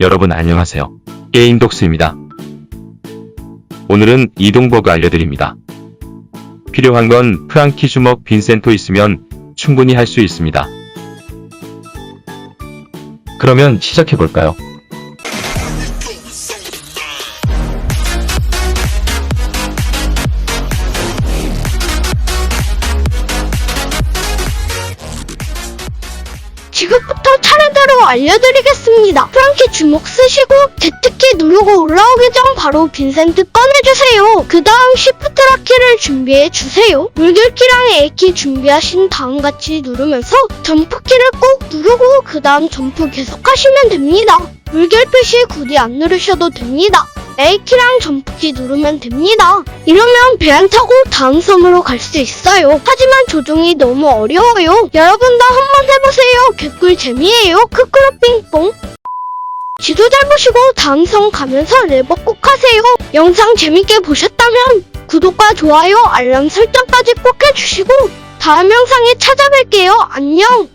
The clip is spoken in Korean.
여러분 안녕하세요. 게임독스입니다. 오늘은 이동버그 알려드립니다. 필요한 건 프랑키 주먹 빈센토 있으면 충분히 할 수 있습니다. 그러면 시작해볼까요? 지금부터 차례대로 알려드리겠습니다. 프랑키 주먹 쓰시고 Z키 누르고 올라오기 전 바로 빈센트 꺼내주세요. 그 다음 시프트라 키를 준비해주세요. 물결키랑 A키 준비하신 다음 같이 누르면서 점프키를 꼭 누르고 그 다음 점프 계속하시면 됩니다. 물결 표시 굳이 안 누르셔도 됩니다. A키랑 점프키 누르면 됩니다. 이러면 배양 타고 다음 섬으로 갈 수 있어요. 하지만 조종이 너무 어려워요. 여러분도 한번 해 보세요. 개꿀 재미예요. 크크로 삥뽕. 지도 잘 보시고 다음 섬 가면서 레버 꼭 하세요. 영상 재밌게 보셨다면 구독과 좋아요, 알람 설정까지 꼭 해주시고 다음 영상에 찾아뵐게요. 안녕.